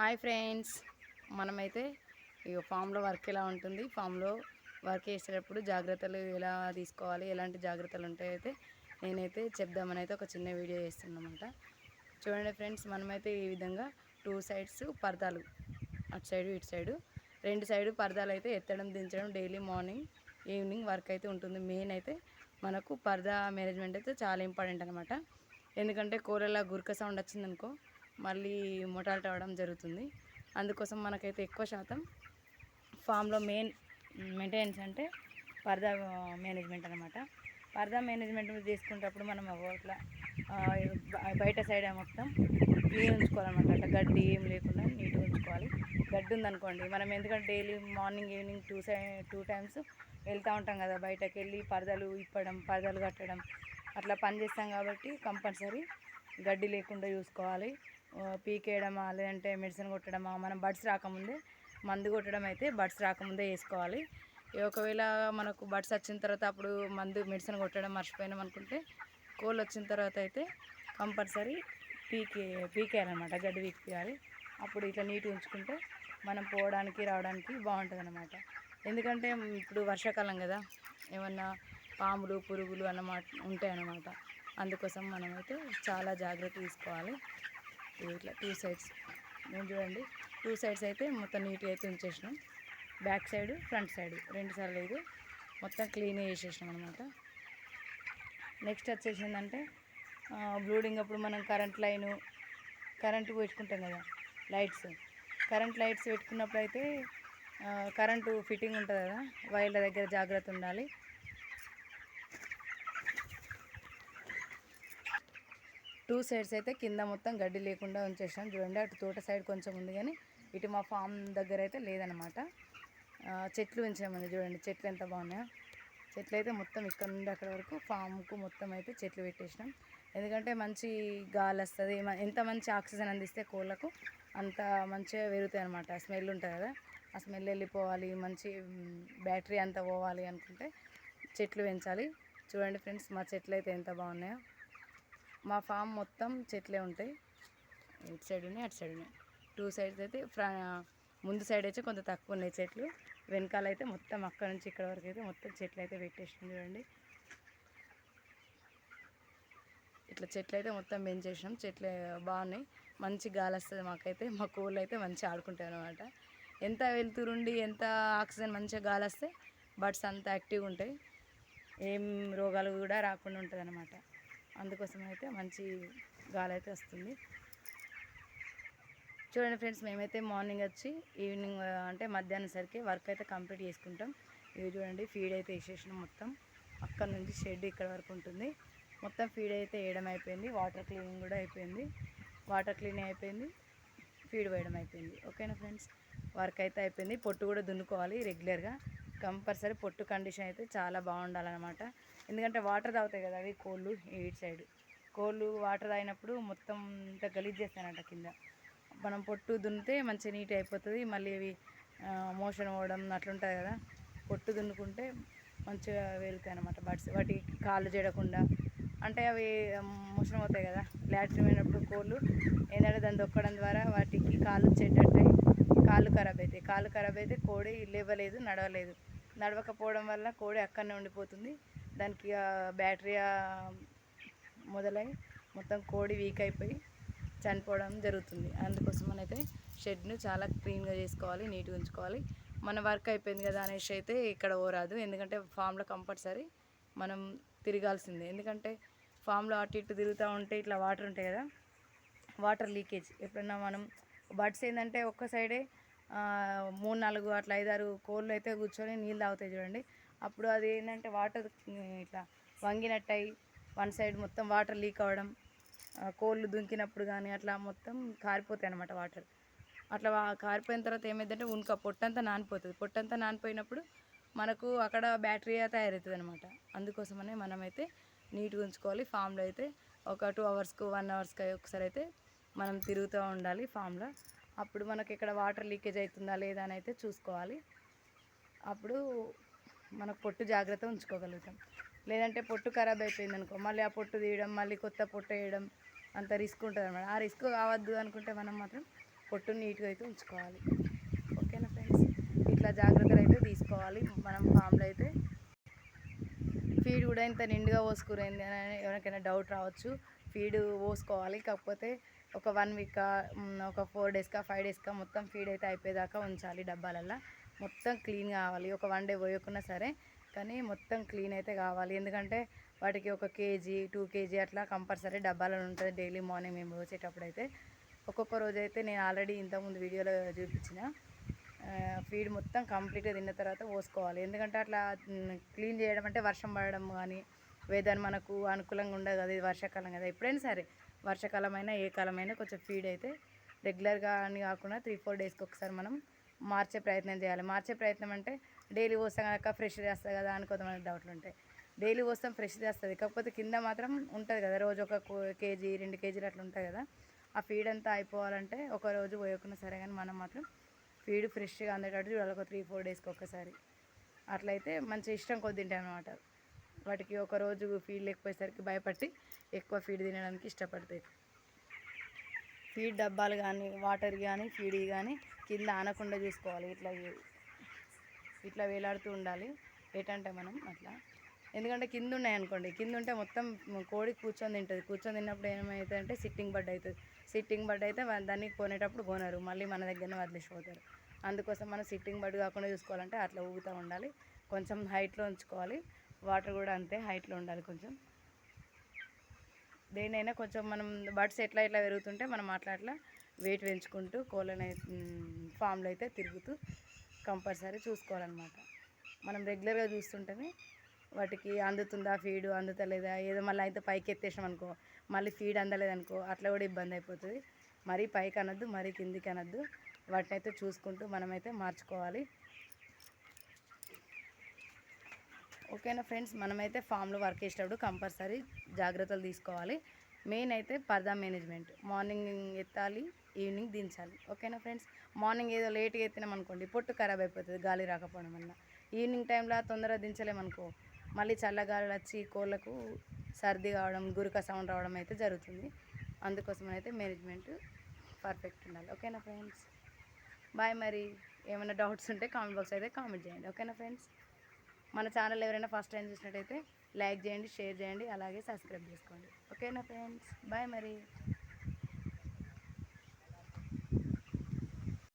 Hi friends. మనమైతే ఇక ఫామ్లో వర్క్ ఎలా ఉంటుంది ఫామ్లో వర్క్ చేసేటప్పుడు జాగ్రత్తలు ఎలా తీసుకోవాలి ఎలాంటి జాగ్రత్తలు ఉంటాయో అయితే నేనైతే చెప్దామని అయితే ఒక చిన్న వీడియో చేస్తున్నామంట. చూడండి ఫ్రెండ్స్ మనమైతే ఈ విధంగా టూ సైడ్స్ పరదాలు అటు సైడు ఇటు సైడు. రెండు సైడు పరదాలు అయితే ఎత్తడం దించడం డైలీ మార్నింగ్ ఈవినింగ్ వర్క్ అయితే ఉంటుంది. మెయిన్ అయితే మనకు పరదా మేనేజ్మెంట్ అయితే చాలా ఇంపార్టెంట్ అనమాట. ఎందుకంటే కూరలా గురక సౌండ్ వచ్చిందనుకో మళ్ళీ మొటాల్ట్ అవ్వడం జరుగుతుంది. అందుకోసం మనకైతే ఎక్కువ శాతం ఫామ్లో మెయిన్ మెయింటెనెన్స్ అంటే పరదా మేనేజ్మెంట్ అనమాట పరదా మేనేజ్మెంట్ తీసుకునేటప్పుడు మనం అవట్ల బయట సైడ్ మొత్తం క్లీన్ ఉంచుకోవాలన్నమాట. అట్లా గడ్డి ఏం లేకుండా నీట్గా ఉంచుకోవాలి. గడ్డి ఉందనుకోండి మనం ఎందుకంటే డైలీ మార్నింగ్ ఈవినింగ్ టూ సై టూ టైమ్స్ వెళ్తూ ఉంటాం కదా బయటకు వెళ్ళి పరదలు ఇప్పడం పరదలు కట్టడం అట్లా పని చేస్తాం కాబట్టి కంపల్సరీ గడ్డి లేకుండా చూసుకోవాలి. పీకేయడమా లేదంటే మెడిసిన్ కొట్టడమా మనం బడ్స్ రాకముందే మందు కొట్టడం అయితే బడ్స్ రాకముందే వేసుకోవాలి. ఒకవేళ మనకు బడ్స్ వచ్చిన తర్వాత అప్పుడు మందు మెడిసిన్ కొట్టడం మర్చిపోయినాం అనుకుంటే కోళ్ళు వచ్చిన తర్వాత అయితే కంపల్సరీ పీకే పీకేయాలన్నమాట గడ్డి పీకేయాలి అప్పుడు ఇట్లా నీట్గా ఉంచుకుంటే మనం పోవడానికి రావడానికి బాగుంటుంది అనమాట ఎందుకంటే ఇప్పుడు వర్షాకాలం కదా ఏమన్నా పాములు పురుగులు అన్నమాట ఉంటాయన్నమాట. అందుకోసం మనమైతే చాలా జాగ్రత్త తీసుకోవాలి. ఇట్లా టూ సైడ్స్ నేను చూడండి. టూ సైడ్స్ అయితే మొత్తం నీట్గా అయితే ఉంచేసినాం. బ్యాక్ సైడ్ ఫ్రంట్ సైడ్ రెండు సార్లు ఇది మొత్తం క్లీన్ చేసేసినాం అనమాట నెక్స్ట్ వచ్చేసి ఏంటంటే బ్లూడింగ్ అప్పుడు మనం కరెంట్ లైను కరెంటు పెట్టుకుంటాం కదా లైట్స్ కరెంట్ లైట్స్ పెట్టుకున్నప్పుడు అయితే కరెంటు ఫిట్టింగ్ ఉంటుంది కదా వైర్ల దగ్గర జాగ్రత్త ఉండాలి. టూ సైడ్స్ అయితే కింద మొత్తం గడ్డి లేకుండా ఉంచేసాం. చూడండి అటు తోట సైడ్ కొంచెం ఉంది కానీ ఇటు మా ఫామ్ దగ్గర అయితే లేదనమాట చెట్లు పెంచామండి చూడండి చెట్లు ఎంత బాగున్నాయో. చెట్లు అయితే మొత్తం ఇక్కడ నుండి అక్కడ వరకు ఫామ్కు మొత్తం అయితే చెట్లు పెట్టేసినాం. ఎందుకంటే మంచి గాలి వస్తుంది ఎంత మంచి ఆక్సిజన్ అందిస్తే కోళ్ళకు అంత మంచిగా పెరుగుతాయి అనమాట స్మెల్ ఉంటుంది కదా ఆ స్మెల్ వెళ్ళిపోవాలి మంచి బ్యాటరీ అంతా పోవాలి అనుకుంటే చెట్లు పెంచాలి. చూడండి ఫ్రెండ్స్ మా చెట్లు అయితే ఎంత బాగున్నాయో. మా ఫామ్ మొత్తం చెట్లే ఉంటాయి. ఇటు సైడ్ ఉన్నాయి అటు సైడ్ ఉన్నాయి. టూ సైడ్స్ అయితే ఫ్రా ముందు సైడ్ అయితే కొంత తక్కువ ఉన్నాయి చెట్లు. వెనకాల అయితే మొత్తం అక్కడ నుంచి ఇక్కడ వరకు అయితే మొత్తం చెట్లు అయితే పెట్టేసినాం చూడండి. ఇట్లా చెట్లు అయితే మొత్తం పెంచేసినాం. చెట్లు బాగున్నాయి. మంచి గాలి వస్తుంది మాకైతే. మా కోళ్ళు అయితే మంచిగా ఆడుకుంటాయి అనమాట ఎంత వెళ్తురుండి ఎంత ఆక్సిజన్ మంచిగా గాలి వస్తే బర్డ్స్ అంత యాక్టివ్గా ఉంటాయి. ఏం రోగాలు కూడా రాకుండా ఉంటుంది అనమాట అందుకోసం అయితే మంచి గాలి అయితే వస్తుంది. చూడండి ఫ్రెండ్స్ మేమైతే మార్నింగ్ వచ్చి ఈవినింగ్ అంటే మధ్యాహ్నం సరికి వర్క్ అయితే కంప్లీట్ చేసుకుంటాం. ఇవి చూడండి ఫీడ్ అయితే వేసేసినాం మొత్తం. అక్కడ నుంచి షెడ్ ఇక్కడ వరకు ఉంటుంది. మొత్తం ఫీడ్ అయితే వేయడం అయిపోయింది. వాటర్ క్లీనింగ్ కూడా అయిపోయింది. వాటర్ క్లీనింగ్ అయిపోయింది. ఫీడ్ వేయడం అయిపోయింది. ఓకేనా ఫ్రెండ్స్? వర్క్ అయితే అయిపోయింది. పొట్టు కూడా దున్నుకోవాలి రెగ్యులర్గా. కంపల్సరీ పొట్టు కండిషన్ అయితే చాలా బాగుండాలన్నమాట. ఎందుకంటే వాటర్ తాగుతాయి కదా అవి కోళ్ళు ఇటు సైడ్. కోళ్ళు వాటర్ తాగినప్పుడు మొత్తం ఇంత గలీజ్ చేస్తానంట కింద. మనం పొట్టు దున్నితే మంచిగా నీట్ అయిపోతుంది. మళ్ళీ ఇవి మోషన్ పోవడం అట్లుంటుంది కదా. పొట్టు దున్నుకుంటే మంచిగా వెళ్తాయి అనమాట బడ్స్ వాటికి కాళ్ళు చేయకుండా అంటే అవి మోషన్ అవుతాయి కదా. లాట్రిన్ అయినప్పుడు కోళ్ళు ఏంటంటే దాన్ని దొక్కడం ద్వారా వాటికి కాళ్ళు చెడ్డట్టాయి. కాళ్ళు ఖరాబ్ అవుతాయి కాళ్ళు ఖరాబ్ అయితే కోడి లేవలేదు నడవలేదు. నడవకపోవడం వల్ల కోడి అక్కడనే ఉండిపోతుంది. దానికి బ్యాటరీ మొదలై మొత్తం కోడి వీక్ అయిపోయి చనిపోవడం జరుగుతుంది. అందుకోసం అయితే షెడ్ను చాలా క్లీన్గా చేసుకోవాలి నీట్గా ఉంచుకోవాలి. మన వర్క్ అయిపోయింది కదా అనేసి అయితే ఇక్కడ ఓరాదు. ఎందుకంటే ఫామ్లో కంపల్సరీ మనం తిరగాల్సిందే. ఎందుకంటే ఫామ్లో అటు ఇటు తిరుగుతూ ఉంటే ఇట్లా వాటర్ ఉంటాయి కదా వాటర్ లీకేజ్. ఎప్పుడన్నా మనం బడ్స్ ఏంటంటే ఒక్క సైడే మూడు నాలుగు అట్లా ఐదారు కోళ్ళు అయితే కూర్చొని నీళ్ళు తాగుతాయి చూడండి. అప్పుడు అది ఏంటంటే వాటర్ ఇట్లా వంగినట్టయి వన్ సైడ్ మొత్తం వాటర్ లీక్ అవ్వడం కోళ్ళు దుంకినప్పుడు కానీ అట్లా మొత్తం కారిపోతాయి అనమాట వాటర్. అట్లా కారిపోయిన తర్వాత ఏమైందంటే ఉనుక పొట్టంతా నానిపోతుంది. పొట్టంతా నానిపోయినప్పుడు మనకు అక్కడ బ్యాటరీ తయారవుతుంది అనమాట అందుకోసమనే మనమైతే నీట్గా ఉంచుకోవాలి. ఫామ్లో అయితే ఒక టూ అవర్స్కు వన్ అవర్స్కి ఒకసారి అయితే మనం తిరుగుతూ ఉండాలి ఫామ్లో. అప్పుడు మనకి ఇక్కడ వాటర్ లీకేజ్ అవుతుందా లేదా అని అయితే చూసుకోవాలి. అప్పుడు మనకు పొట్టు జాగ్రత్త ఉంచుకోగలుగుతాం. లేదంటే పొట్టు ఖరాబ్ అయిపోయింది అనుకో మళ్ళీ ఆ పొట్టు తీయడం మళ్ళీ కొత్త పొట్టు వేయడం అంత రిస్క్ ఉంటుంది అనమాట ఆ రిస్క్ కావద్దు అనుకుంటే మనం మాత్రం పొట్టు నీట్గా అయితే ఉంచుకోవాలి. ఓకేనా ఫ్రెండ్స్? ఇట్లా జాగ్రత్తలు అయితే తీసుకోవాలి. మనం ఫామ్లో అయితే ఫీడ్ కూడా ఇంత నిండుగా పోసుకురైంది అని ఎవరికైనా డౌట్ రావచ్చు. ఫీడ్ పోసుకోవాలి. కాకపోతే ఒక వన్ వీక్ ఒక ఫోర్ డేస్కా ఫైవ్ డేస్కా మొత్తం ఫీడ్ అయితే అయిపోయేదాకా ఉంచాలి డబ్బాలల్లో. మొత్తం క్లీన్ కావాలి. ఒక వన్ డే పోయకున్నా సరే కానీ మొత్తం క్లీన్ అయితే కావాలి. ఎందుకంటే వాటికి ఒక కేజీ టూ కేజీ అట్లా కంపల్సరీ డబ్బాలలో ఉంటుంది డైలీ మార్నింగ్ మేము పోసేటప్పుడు అయితే. ఒక్కొక్క రోజు అయితే నేను ఆల్రెడీ ఇంతకుముందు వీడియోలో చూపించిన. ఫీడ్ మొత్తం కంప్లీట్గా తిన్న తర్వాత పోసుకోవాలి. ఎందుకంటే అట్లా క్లీన్ చేయడం అంటే వర్షం పడడం కానీ వెదర్ మనకు అనుకూలంగా ఉండదు కదా ఇది వర్షాకాలం కదా. ఎప్పుడైనా సరే వర్షాకాలమైనా ఏ కాలమైనా కొంచెం ఫీడ్ అయితే రెగ్యులర్గా అని కాకుండా త్రీ ఫోర్ డేస్కి ఒకసారి మనం మార్చే ప్రయత్నం చేయాలి. మార్చే ప్రయత్నం అంటే డైలీ పోస్తాం కనుక ఫ్రెష్ చేస్తుంది కదా అని కొంతమంది డౌట్లు ఉంటాయి. డైలీ పోస్తాం ఫ్రెష్ చేస్తుంది. కాకపోతే కింద మాత్రం ఉంటుంది కదా. రోజు ఒక కో- కేజీ రెండు కేజీలు అట్లా ఉంటాయి కదా. ఆ ఫీడ్ అంతా అయిపోవాలంటే ఒక రోజు పోయకుండా సరే కానీ మనం మాత్రం ఫీడ్ ఫ్రెష్గా అందేటట్టు చూడాలి. ఒక త్రీ ఫోర్ డేస్కి ఒక్కసారి అట్లయితే మంచి ఇష్టం కొద్ది తింటాయి అనమాట వాటికి ఒక రోజు ఫీడ్ లేకపోయేసరికి భయపట్టి ఎక్కువ ఫీడ్ తినడానికి ఇష్టపడతాయి. ఫీడ్ డబ్బాలు కానీ వాటర్ కానీ ఫీడ్ కానీ కింద ఆనకుండా చూసుకోవాలి. ఇట్లా ఇట్లా వేలాడుతూ ఉండాలి. ఏంటంటే మనం అట్లా. ఎందుకంటే కింద ఉన్నాయి అనుకోండి. కింద ఉంటే మొత్తం కోడి కూర్చొని తింటుంది. కూర్చొని తిన్నప్పుడు ఏమవుతుంది అంటే సిట్టింగ్ బడ్ అవుతుంది సిట్టింగ్ బడ్ అయితే దాన్ని కొనేటప్పుడు కొనరు. మళ్ళీ మన దగ్గరనే వదిలేసిపోతారు. అందుకోసం మనం సిట్టింగ్ బడ్ కాకుండా చూసుకోవాలంటే అట్లా ఊగుతూ ఉండాలి. కొంచెం హైట్లో ఉంచుకోవాలి. వాటర్ కూడా అంతే హైట్లో ఉండాలి కొంచెం. దేనైనా కొంచెం మనం బర్డ్స్ ఎట్లా ఎట్లా పెరుగుతుంటే మనం అట్లా అట్లా వెయిట్ పెంచుకుంటూ కోళ్ళని ఫామ్లో అయితే తిరుగుతూ కంపల్సరీ చూసుకోవాలన్నమాట. మనం రెగ్యులర్గా చూస్తుంటేనే వాటికి అందుతుందా ఫీడ్ అందుతలేదా ఏదో మళ్ళీ అయితే పైకి ఎత్తేసాం అనుకో మళ్ళీ ఫీడ్ అందలేదనుకో అట్లా కూడా ఇబ్బంది అయిపోతుంది. మరీ పైకి అనొద్దు మరీ కిందికి అనొద్దు. వాటిని అయితే చూసుకుంటూ మనమైతే మార్చుకోవాలి. ఓకేనా ఫ్రెండ్స్? మనమైతే ఫామ్లో వర్క్ చేసేటప్పుడు కంపల్సరీ జాగ్రత్తలు తీసుకోవాలి. మెయిన్ అయితే పర్దా మేనేజ్మెంట్. మార్నింగ్ ఎత్తాలి ఈవినింగ్ దించాలి. ఓకేనా ఫ్రెండ్స్? మార్నింగ్ ఏదో లేట్గా ఎత్తినాం అనుకోండి పొట్టు ఖరాబ్ అయిపోతుంది గాలి రాకపోవడం వల్ల. ఈవినింగ్ టైంలో తొందరగా దించలేమనుకో మళ్ళీ చల్లగాలి వచ్చి కోళ్ళకు సర్ది కావడం గురిక సౌండ్ రావడం అయితే జరుగుతుంది. అందుకోసం అయితే మేనేజ్మెంట్ పర్ఫెక్ట్ ఉండాలి. ఓకేనా ఫ్రెండ్స్? బాయ్ మరి. ఏమైనా డౌట్స్ ఉంటే కామెంట్ బాక్స్ అయితే కామెంట్ చేయండి. ఓకేనా ఫ్రెండ్స్? మన ఛానల్ ఎవరైనా ఫస్ట్ టైం చూసినట్టయితే లైక్ చేయండి షేర్ చేయండి అలాగే సబ్స్క్రైబ్ చేసుకోండి. ఓకేనా ఫ్రెండ్స్ బాయ్ మరి.